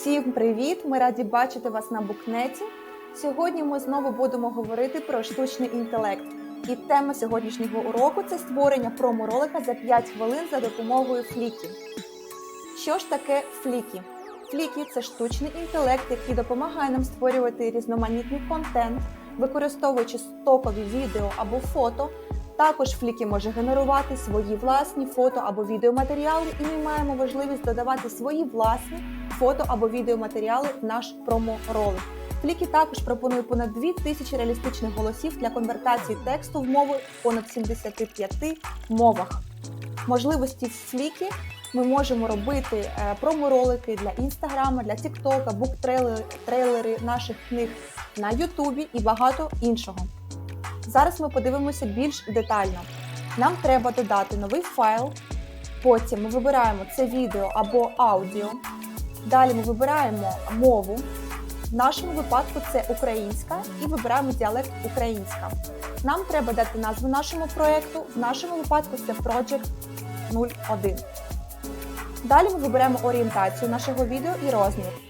Всім привіт! Ми раді бачити вас на букнеті. Сьогодні ми знову будемо говорити про штучний інтелект. І тема сьогоднішнього уроку це створення промо-ролика за 5 хвилин за допомогою Флікі. Що ж таке Флікі? Флікі це штучний інтелект, який допомагає нам створювати різноманітний контент, використовуючи стокові відео або фото. Також Флікі може генерувати свої власні фото або відеоматеріали, і ми маємо можливість додавати свої власні фото або відеоматеріали в наш промо-ролик. Флікі також пропонує понад 2000 реалістичних голосів для конвертації тексту в мови в понад 75 мовах. Можливості Флікі ми можемо робити е, промо-ролики для інстаграма, для Тіктока, буктрейлери трейлери наших книг на Ютубі і багато іншого. Зараз ми подивимося більш детально. Нам треба додати новий файл. Потім ми вибираємо це відео або аудіо. Далі ми вибираємо мову. В нашому випадку це українська і вибираємо діалект українська. Нам треба дати назву нашому проєкту. В нашому випадку це Project 01. Далі ми виберемо орієнтацію нашого відео і розмір.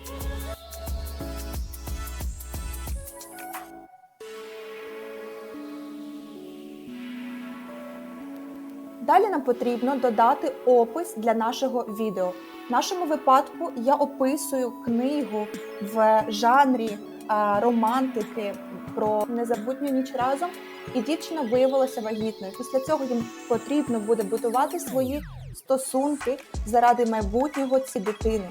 Далі нам потрібно додати опис для нашого відео. В нашому випадку я описую книгу в жанрі а, романтики про незабутню ніч разом, і дівчина виявилася вагітною. Після цього їм потрібно буде будувати свої стосунки заради майбутнього цієї дитини.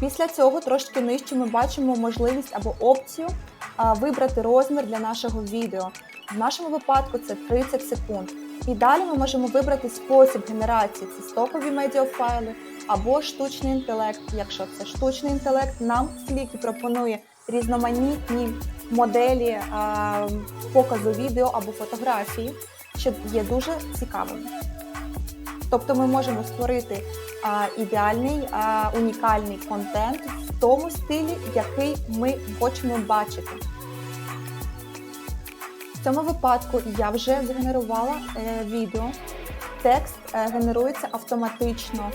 Після цього трошки нижче ми бачимо можливість або опцію а, вибрати розмір для нашого відео. В нашому випадку це 30 секунд. І далі ми можемо вибрати спосіб генерації це стокові медіафайли або штучний інтелект. Якщо це штучний інтелект, нам Флікі пропонує різноманітні моделі а, показу відео або фотографії, що є дуже цікавим. Тобто ми можемо створити а, ідеальний а, унікальний контент в тому стилі, який ми хочемо бачити. В цьому випадку я вже згенерувала е, відео. Текст е, генерується автоматично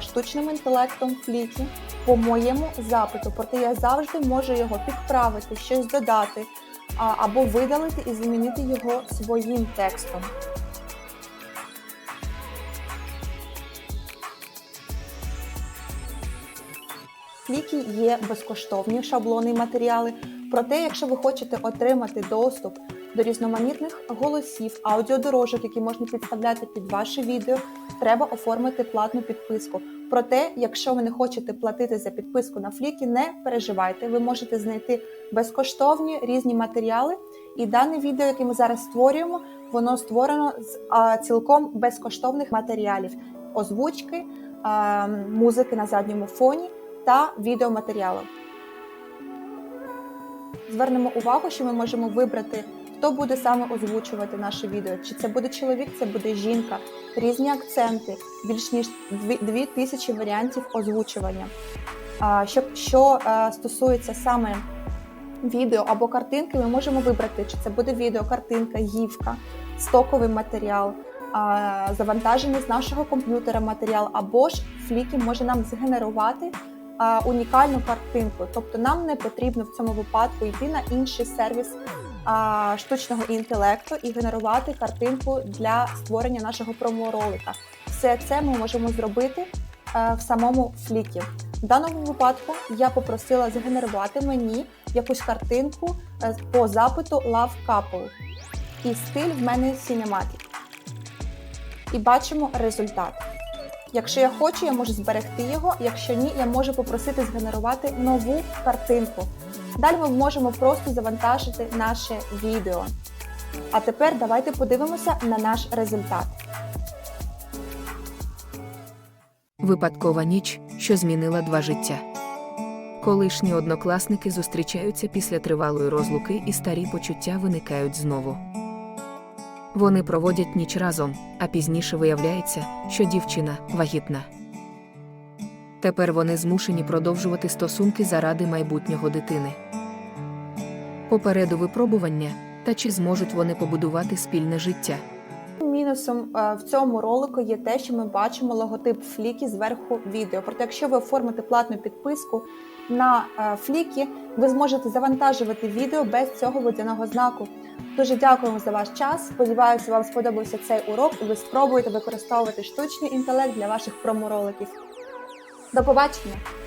штучним інтелектом Флікі по моєму запиту. Проте я завжди можу його підправити, щось додати або видалити і замінити його своїм текстом. Флікі є безкоштовні шаблони і матеріали. Проте, якщо ви хочете отримати доступ до різноманітних голосів, аудіодорожок, які можна підставляти під ваше відео, треба оформити платну підписку. Проте, якщо ви не хочете платити за підписку на Флікі, не переживайте. Ви можете знайти безкоштовні різні матеріали. І дане відео, яке ми зараз створюємо, воно створено з а, цілком безкоштовних матеріалів, озвучки, а, музики на задньому фоні та відеоматеріалу. Звернемо увагу, що ми можемо вибрати, хто буде саме озвучувати наше відео. Чи це буде чоловік, це буде жінка, різні акценти, більш ніж 2000 варіантів озвучування. Що, що е, стосується саме відео або картинки, ми можемо вибрати, чи це буде відео, картинка, гівка, стоковий матеріал, а, завантажений з нашого комп'ютера матеріал, або ж Флікі може нам згенерувати унікальну картинку. Тобто нам не потрібно в цьому випадку йти на інший сервіс а, штучного інтелекту і генерувати картинку для створення нашого промо-ролика. Все це ми можемо зробити а, в самому Флікі. В даному випадку я попросила згенерувати мені якусь картинку е, по запиту Love Couple. І стиль в мене Cinematic. І бачимо результат. Якщо я хочу, я можу зберегти його. Якщо ні, я можу попросити згенерувати нову картинку. Далі ми можемо просто завантажити наше відео. А тепер давайте подивимося на наш результат. Випадкова ніч, що змінила два життя. Колишні однокласники зустрічаються після тривалої розлуки, і старі почуття виникають знову. Вони проводять ніч разом, а пізніше виявляється, що дівчина вагітна. Тепер вони змушені продовжувати стосунки заради майбутнього дитини. Попереду випробування, та чи зможуть вони побудувати спільне життя. Мінусом е, в цьому ролику є те, що ми бачимо логотип Флікі зверху відео. Проте, якщо ви оформите платну підписку на е, Флікі, ви зможете завантажувати відео без цього водяного знаку. Дуже дякуємо за ваш час. Сподіваюся, вам сподобався цей урок, і ви спробуєте використовувати штучний інтелект для ваших промороликів. До побачення!